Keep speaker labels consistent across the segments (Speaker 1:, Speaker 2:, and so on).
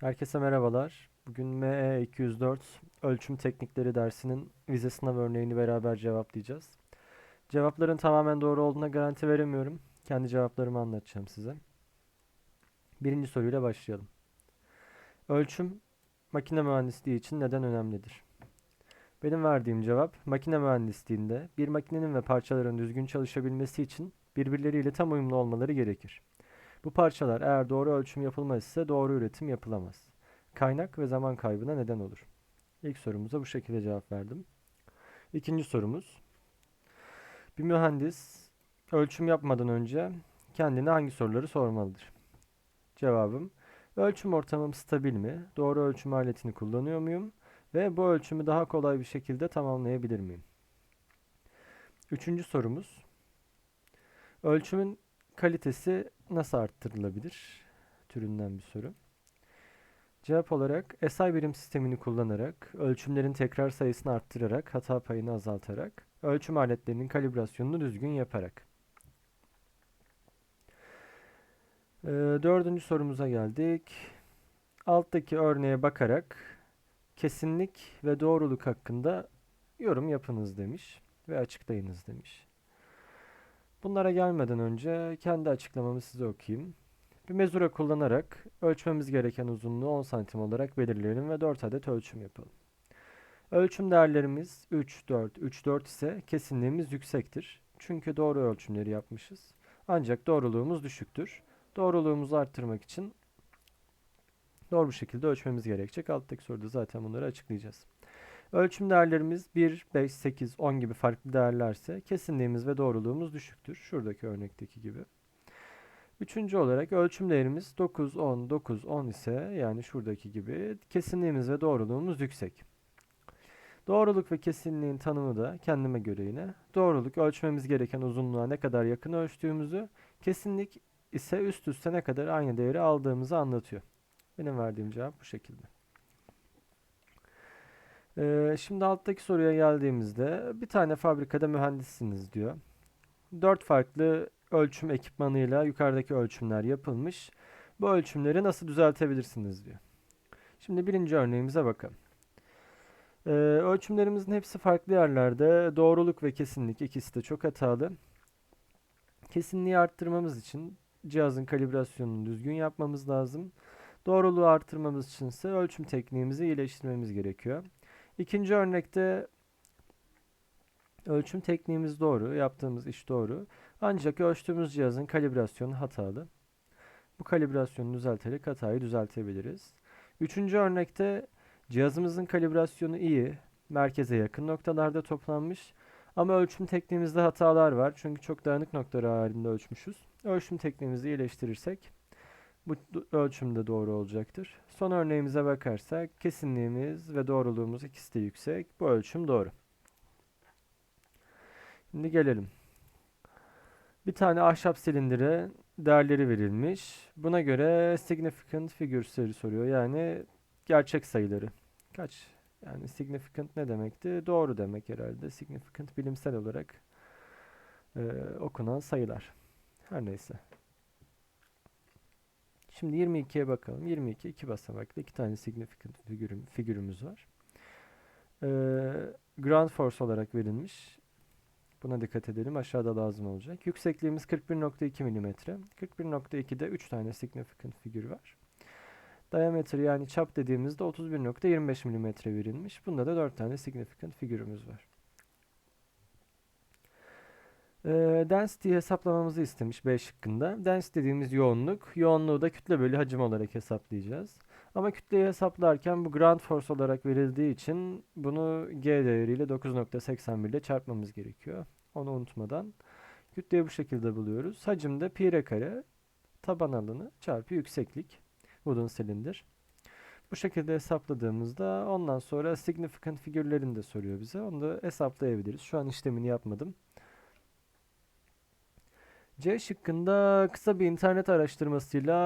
Speaker 1: Herkese merhabalar. Bugün ME 204 ölçüm teknikleri dersinin vize sınav örneğini beraber cevaplayacağız. Cevapların tamamen doğru olduğuna garanti veremiyorum. Kendi cevaplarımı anlatacağım size. Birinci soruyla başlayalım. Ölçüm makine mühendisliği için neden önemlidir? Benim verdiğim cevap makine mühendisliğinde bir makinenin ve parçaların düzgün çalışabilmesi için birbirleriyle tam uyumlu olmaları gerekir. Bu parçalar eğer doğru ölçüm yapılmaz ise doğru üretim yapılamaz. Kaynak ve zaman kaybına neden olur. İlk sorumuza bu şekilde cevap verdim. İkinci sorumuz. Bir mühendis ölçüm yapmadan önce kendine hangi soruları sormalıdır? Cevabım Ölçüm ortamım stabil mi? Doğru ölçüm aletini kullanıyor muyum? Ve bu ölçümü daha kolay bir şekilde tamamlayabilir miyim? Üçüncü sorumuz. Ölçümün kalitesi nasıl arttırılabilir? Türünden bir soru. Cevap olarak SI birim sistemini kullanarak, ölçümlerin tekrar sayısını arttırarak, hata payını azaltarak, ölçüm aletlerinin kalibrasyonunu düzgün yaparak. Ee, dördüncü sorumuza geldik. Alttaki örneğe bakarak kesinlik ve doğruluk hakkında yorum yapınız demiş ve açıklayınız demiş. Bunlara gelmeden önce kendi açıklamamı size okuyayım. Bir mezura kullanarak ölçmemiz gereken uzunluğu 10 santim olarak belirleyelim ve 4 adet ölçüm yapalım. Ölçüm değerlerimiz 3, 4, 3, 4 ise kesinliğimiz yüksektir. Çünkü doğru ölçümleri yapmışız. Ancak doğruluğumuz düşüktür. Doğruluğumuzu arttırmak için doğru bir şekilde ölçmemiz gerekecek. Alttaki soruda zaten bunları açıklayacağız. Ölçüm değerlerimiz 1, 5, 8, 10 gibi farklı değerlerse kesinliğimiz ve doğruluğumuz düşüktür. Şuradaki örnekteki gibi. Üçüncü olarak ölçüm değerimiz 9, 10, 9, 10 ise yani şuradaki gibi kesinliğimiz ve doğruluğumuz yüksek. Doğruluk ve kesinliğin tanımı da kendime göre yine. Doğruluk ölçmemiz gereken uzunluğa ne kadar yakın ölçtüğümüzü, kesinlik ise üst üste ne kadar aynı değeri aldığımızı anlatıyor. Benim verdiğim cevap bu şekilde. Ee, şimdi alttaki soruya geldiğimizde bir tane fabrikada mühendissiniz diyor. Dört farklı ölçüm ekipmanıyla yukarıdaki ölçümler yapılmış. Bu ölçümleri nasıl düzeltebilirsiniz diyor. Şimdi birinci örneğimize bakalım. Ee, ölçümlerimizin hepsi farklı yerlerde. Doğruluk ve kesinlik ikisi de çok hatalı. Kesinliği arttırmamız için cihazın kalibrasyonunu düzgün yapmamız lazım. Doğruluğu arttırmamız için ise ölçüm tekniğimizi iyileştirmemiz gerekiyor. İkinci örnekte ölçüm tekniğimiz doğru, yaptığımız iş doğru. Ancak ölçtüğümüz cihazın kalibrasyonu hatalı. Bu kalibrasyonu düzelterek hatayı düzeltebiliriz. Üçüncü örnekte cihazımızın kalibrasyonu iyi, merkeze yakın noktalarda toplanmış ama ölçüm tekniğimizde hatalar var çünkü çok dağınık noktalar halinde ölçmüşüz. Ölçüm tekniğimizi iyileştirirsek bu ölçüm de doğru olacaktır. Son örneğimize bakarsak kesinliğimiz ve doğruluğumuz ikisi de yüksek. Bu ölçüm doğru. Şimdi gelelim. Bir tane ahşap silindire değerleri verilmiş. Buna göre significant figüresleri soruyor. Yani gerçek sayıları. Kaç? Yani significant ne demekti? Doğru demek herhalde. Significant bilimsel olarak e, okunan sayılar. Her neyse. Şimdi 22'ye bakalım. 22 iki basamaklı iki tane significant figürüm, figürümüz var. Ee, ground force olarak verilmiş. Buna dikkat edelim. Aşağıda lazım olacak. Yüksekliğimiz 41.2 mm. 41.2'de 3 tane significant figür var. Diameter yani çap dediğimizde 31.25 mm verilmiş. Bunda da 4 tane significant figürümüz var. E, density hesaplamamızı istemiş B şıkkında. Density dediğimiz yoğunluk. Yoğunluğu da kütle bölü hacim olarak hesaplayacağız. Ama kütleyi hesaplarken bu ground force olarak verildiği için bunu G değeriyle 9.81 ile çarpmamız gerekiyor. Onu unutmadan. Kütleyi bu şekilde buluyoruz. Hacim de pi r kare taban alanı çarpı yükseklik. Wooden silindir. Bu şekilde hesapladığımızda ondan sonra significant figürlerini de soruyor bize. Onu da hesaplayabiliriz. Şu an işlemini yapmadım. C şıkkında kısa bir internet araştırmasıyla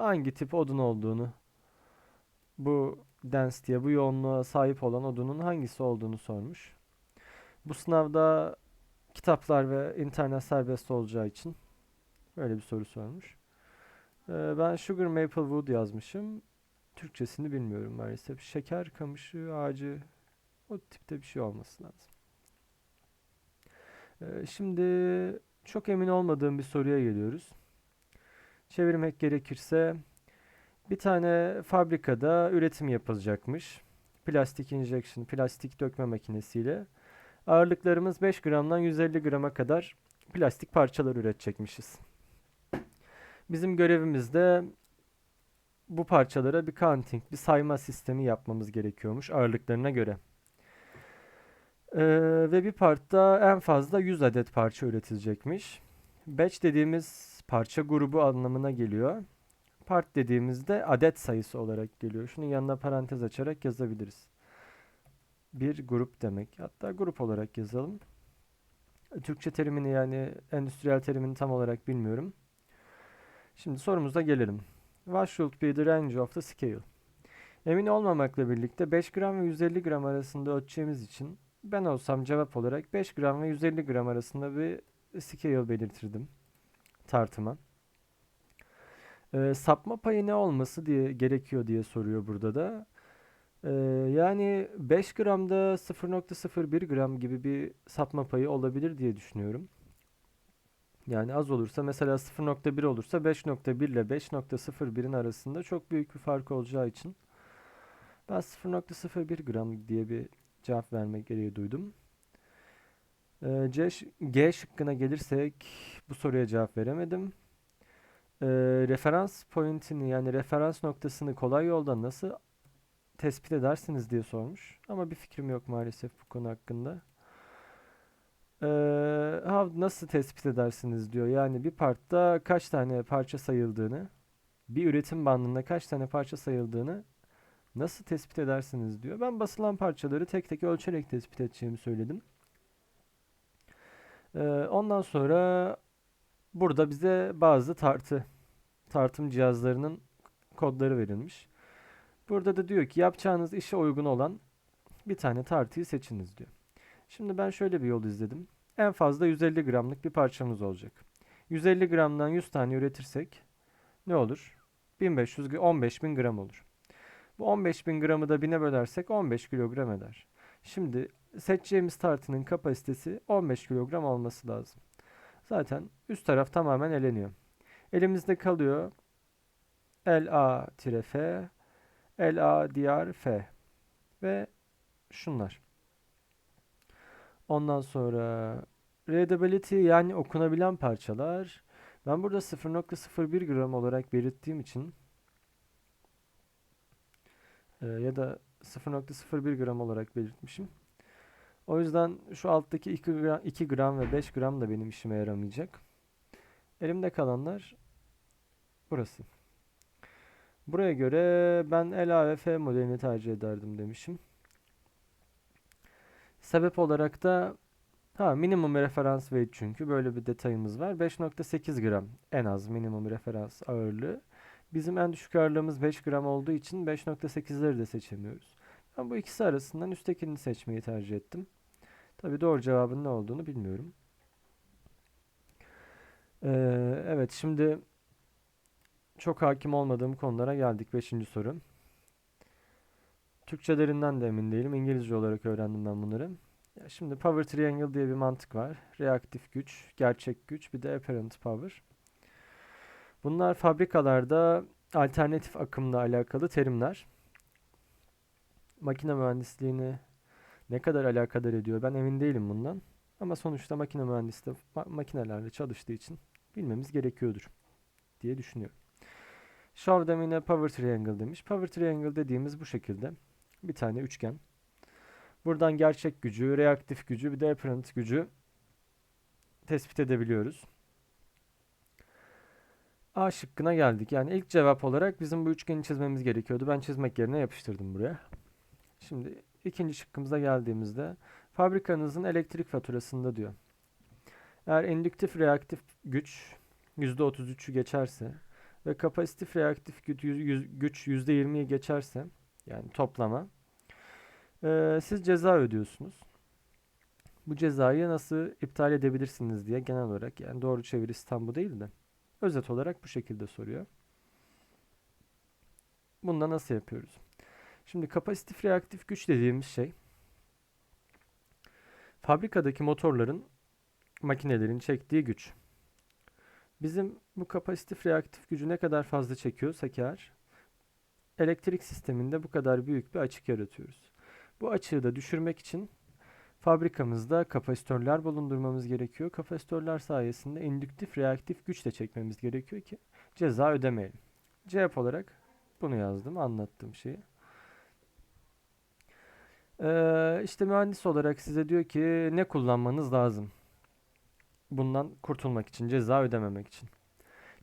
Speaker 1: hangi tip odun olduğunu, bu density'ye, bu yoğunluğa sahip olan odunun hangisi olduğunu sormuş. Bu sınavda kitaplar ve internet serbest olacağı için böyle bir soru sormuş. Ee, ben Sugar Maple Wood yazmışım. Türkçesini bilmiyorum maalesef. Şeker kamışı ağacı o tipte bir şey olması lazım. Ee, şimdi çok emin olmadığım bir soruya geliyoruz. Çevirmek gerekirse bir tane fabrikada üretim yapılacakmış. Plastik injection, plastik dökme makinesiyle. Ağırlıklarımız 5 gramdan 150 grama kadar plastik parçalar üretecekmişiz. Bizim görevimiz de bu parçalara bir counting, bir sayma sistemi yapmamız gerekiyormuş ağırlıklarına göre. Ee, ve bir partta en fazla 100 adet parça üretilecekmiş. Batch dediğimiz parça grubu anlamına geliyor. Part dediğimizde adet sayısı olarak geliyor. Şunun yanına parantez açarak yazabiliriz. Bir grup demek. Hatta grup olarak yazalım. Türkçe terimini yani endüstriyel terimini tam olarak bilmiyorum. Şimdi sorumuza gelelim. What should be the range of the scale? Emin olmamakla birlikte 5 gram ve 150 gram arasında ölçeceğimiz için ben olsam cevap olarak 5 gram ve 150 gram arasında bir scale belirtirdim tartıma. Ee, sapma payı ne olması diye gerekiyor diye soruyor burada da. Ee, yani 5 gramda 0.01 gram gibi bir sapma payı olabilir diye düşünüyorum. Yani az olursa mesela 0.1 olursa 5.1 ile 5.01'in arasında çok büyük bir fark olacağı için ben 0.01 gram diye bir cevap vermek gereği duydum. Ee, C, G şıkkına gelirsek bu soruya cevap veremedim. Ee, referans pointini yani referans noktasını kolay yoldan nasıl tespit edersiniz diye sormuş. Ama bir fikrim yok maalesef bu konu hakkında. Ee, nasıl tespit edersiniz diyor. Yani bir partta kaç tane parça sayıldığını, bir üretim bandında kaç tane parça sayıldığını nasıl tespit edersiniz diyor. Ben basılan parçaları tek tek ölçerek tespit edeceğimi söyledim. Ee, ondan sonra burada bize bazı tartı, tartım cihazlarının kodları verilmiş. Burada da diyor ki yapacağınız işe uygun olan bir tane tartıyı seçiniz diyor. Şimdi ben şöyle bir yol izledim. En fazla 150 gramlık bir parçamız olacak. 150 gramdan 100 tane üretirsek ne olur? 1500, 15.000 gram olur. Bu 15.000 gramı da 1000'e bölersek 15 kilogram eder. Şimdi seçeceğimiz tartının kapasitesi 15 kilogram olması lazım. Zaten üst taraf tamamen eleniyor. Elimizde kalıyor LA-F, LA diyar F ve şunlar. Ondan sonra readability yani okunabilen parçalar. Ben burada 0.01 gram olarak belirttiğim için e, ya da 0.01 gram olarak belirtmişim. O yüzden şu alttaki 2 gram, 2 gram ve 5 gram da benim işime yaramayacak. Elimde kalanlar burası. Buraya göre ben LA ve F modelini tercih ederdim demişim. Sebep olarak da ha minimum referans weight çünkü böyle bir detayımız var. 5.8 gram en az minimum referans ağırlığı. Bizim en düşük ağırlığımız 5 gram olduğu için 5.8'leri de seçemiyoruz. Ben bu ikisi arasından üsttekini seçmeyi tercih ettim. Tabi doğru cevabın ne olduğunu bilmiyorum. Ee, evet şimdi çok hakim olmadığım konulara geldik. Beşinci soru. Türkçelerinden de emin değilim. İngilizce olarak öğrendim ben bunları. Ya şimdi power triangle diye bir mantık var. Reaktif güç, gerçek güç, bir de apparent power. Bunlar fabrikalarda alternatif akımla alakalı terimler. Makine mühendisliğini ne kadar alakadar ediyor ben emin değilim bundan. Ama sonuçta makine mühendisliği ma makinelerle çalıştığı için bilmemiz gerekiyordur diye düşünüyorum. Show yine power triangle demiş. Power triangle dediğimiz bu şekilde. Bir tane üçgen. Buradan gerçek gücü, reaktif gücü bir de apparent gücü tespit edebiliyoruz. A şıkkına geldik. Yani ilk cevap olarak bizim bu üçgeni çizmemiz gerekiyordu. Ben çizmek yerine yapıştırdım buraya. Şimdi ikinci şıkkımıza geldiğimizde fabrikanızın elektrik faturasında diyor. Eğer indüktif reaktif güç %33'ü geçerse ve kapasitif reaktif güç %20'yi geçerse yani toplama ee, siz ceza ödüyorsunuz. Bu cezayı nasıl iptal edebilirsiniz diye genel olarak yani doğru çevirisi tam bu değil de özet olarak bu şekilde soruyor. Bunda nasıl yapıyoruz? Şimdi kapasitif reaktif güç dediğimiz şey fabrikadaki motorların makinelerin çektiği güç. Bizim bu kapasitif reaktif gücü ne kadar fazla çekiyorsak eğer elektrik sisteminde bu kadar büyük bir açık yaratıyoruz. Bu açığı da düşürmek için fabrikamızda kapasitörler bulundurmamız gerekiyor. Kapasitörler sayesinde indüktif reaktif güç de çekmemiz gerekiyor ki ceza ödemeyelim. Cevap olarak bunu yazdım, anlattığım şeyi. Ee, işte mühendis olarak size diyor ki ne kullanmanız lazım? Bundan kurtulmak için, ceza ödememek için.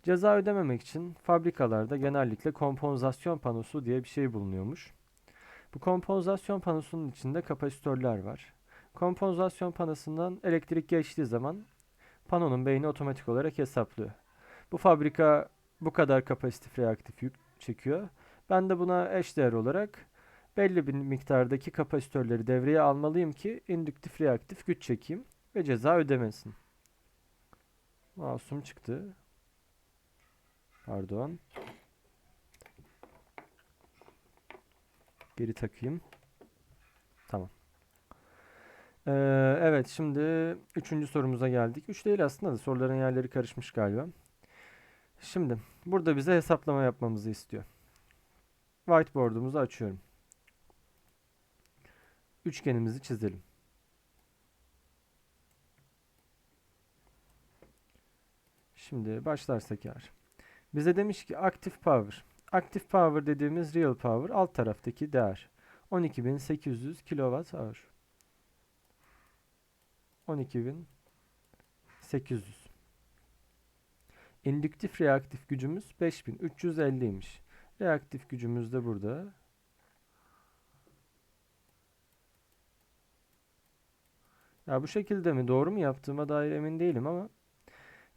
Speaker 1: Ceza ödememek için fabrikalarda genellikle komponsasyon panosu diye bir şey bulunuyormuş. Bu komponsasyon panosunun içinde kapasitörler var. Komponsasyon panosundan elektrik geçtiği zaman panonun beyni otomatik olarak hesaplıyor. Bu fabrika bu kadar kapasitif reaktif yük çekiyor. Ben de buna eşdeğer olarak belli bir miktardaki kapasitörleri devreye almalıyım ki indüktif reaktif güç çekeyim ve ceza ödemesin. Masum çıktı. Pardon. Geri takayım. Ee, evet şimdi üçüncü sorumuza geldik. Üç değil aslında da soruların yerleri karışmış galiba. Şimdi burada bize hesaplama yapmamızı istiyor. Whiteboard'umuzu açıyorum. Üçgenimizi çizelim. Şimdi başlarsak eğer. Bize demiş ki active power. Active power dediğimiz real power alt taraftaki değer. 12.800 kWh. 12.800. İndüktif reaktif gücümüz 5350'ymiş. Reaktif gücümüz de burada. Ya bu şekilde mi? Doğru mu yaptığıma dair emin değilim ama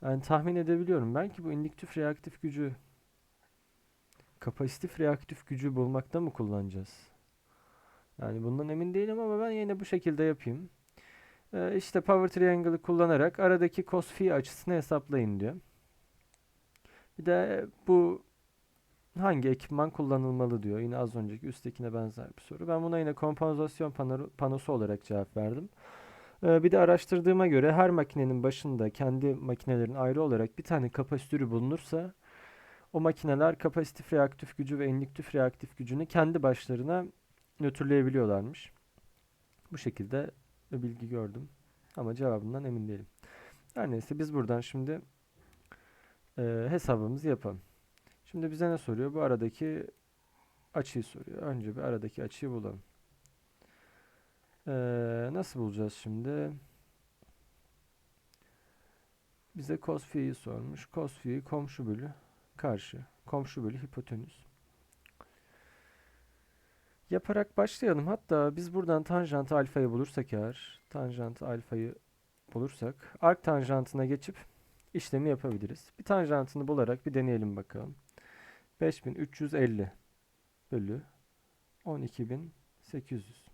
Speaker 1: yani tahmin edebiliyorum. Belki bu indüktif reaktif gücü kapasitif reaktif gücü bulmakta mı kullanacağız? Yani bundan emin değilim ama ben yine bu şekilde yapayım. Ee, işte power triangle'ı kullanarak aradaki cos phi açısını hesaplayın diyor. Bir de bu hangi ekipman kullanılmalı diyor. Yine az önceki üsttekine benzer bir soru. Ben buna yine kompozasyon pano panosu olarak cevap verdim. Ee, bir de araştırdığıma göre her makinenin başında kendi makinelerin ayrı olarak bir tane kapasitörü bulunursa o makineler kapasitif reaktif gücü ve indüktif reaktif gücünü kendi başlarına nötrleyebiliyorlarmış. Bu şekilde bilgi gördüm. Ama cevabından emin değilim. Her neyse biz buradan şimdi e, hesabımızı yapalım. Şimdi bize ne soruyor? Bu aradaki açıyı soruyor. Önce bir aradaki açıyı bulalım. Ee, nasıl bulacağız şimdi? Bize cos sormuş. Cos komşu bölü karşı. Komşu bölü hipotenüs. Yaparak başlayalım. Hatta biz buradan tanjant alfayı bulursak eğer, tanjant alfayı bulursak, arc tanjantına geçip işlemi yapabiliriz. Bir tanjantını bularak bir deneyelim bakalım. 5350 bölü 12800.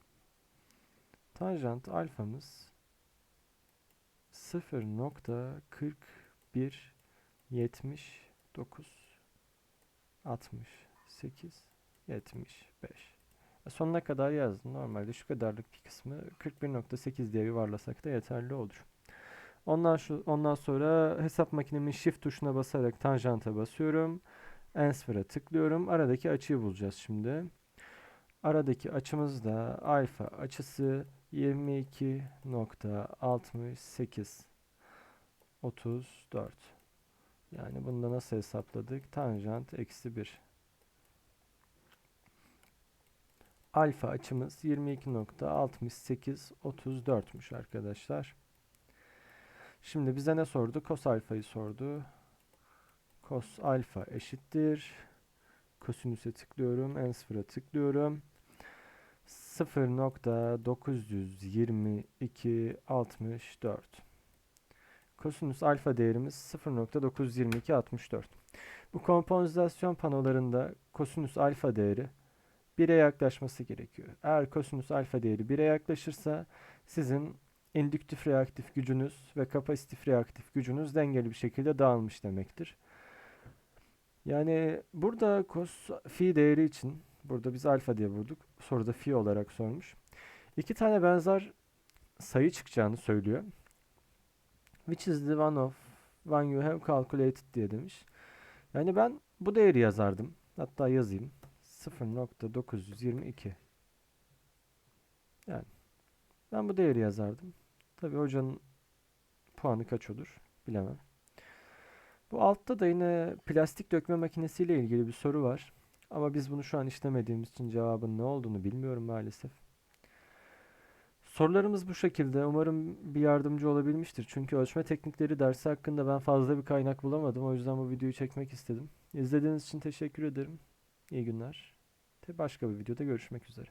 Speaker 1: Tanjant alfamız 0.4179 68 75 Sonuna kadar yazdım. Normalde şu kadarlık bir kısmı 41.8 diye yuvarlasak da yeterli olur. Ondan, şu, ondan sonra hesap makinemin shift tuşuna basarak tanjanta basıyorum. Answer'a tıklıyorum. Aradaki açıyı bulacağız şimdi. Aradaki açımız da alfa açısı 22.68 34 yani bunu da nasıl hesapladık? Tanjant eksi 1 alfa açımız 22.68 34'müş arkadaşlar. Şimdi bize ne sordu? Kos alfayı sordu. Kos alfa eşittir. Kosinüse tıklıyorum. Answer'a tıklıyorum. 0.922.64 Kosinüs alfa değerimiz 0.922.64 Bu kompozisyon panolarında kosinüs alfa değeri 1'e yaklaşması gerekiyor. Eğer kosinüs alfa değeri 1'e yaklaşırsa sizin indüktif reaktif gücünüz ve kapasitif reaktif gücünüz dengeli bir şekilde dağılmış demektir. Yani burada cos phi değeri için burada biz alfa diye vurduk. Soruda phi olarak sormuş. İki tane benzer sayı çıkacağını söylüyor. Which is the one of one you have calculated diye demiş. Yani ben bu değeri yazardım. Hatta yazayım. 0.922 Yani ben bu değeri yazardım. Tabii hocanın puanı kaç olur bilemem. Bu altta da yine plastik dökme makinesiyle ilgili bir soru var. Ama biz bunu şu an işlemediğimiz için cevabın ne olduğunu bilmiyorum maalesef. Sorularımız bu şekilde. Umarım bir yardımcı olabilmiştir. Çünkü ölçme teknikleri dersi hakkında ben fazla bir kaynak bulamadım. O yüzden bu videoyu çekmek istedim. İzlediğiniz için teşekkür ederim. İyi günler. Başka bir videoda görüşmek üzere.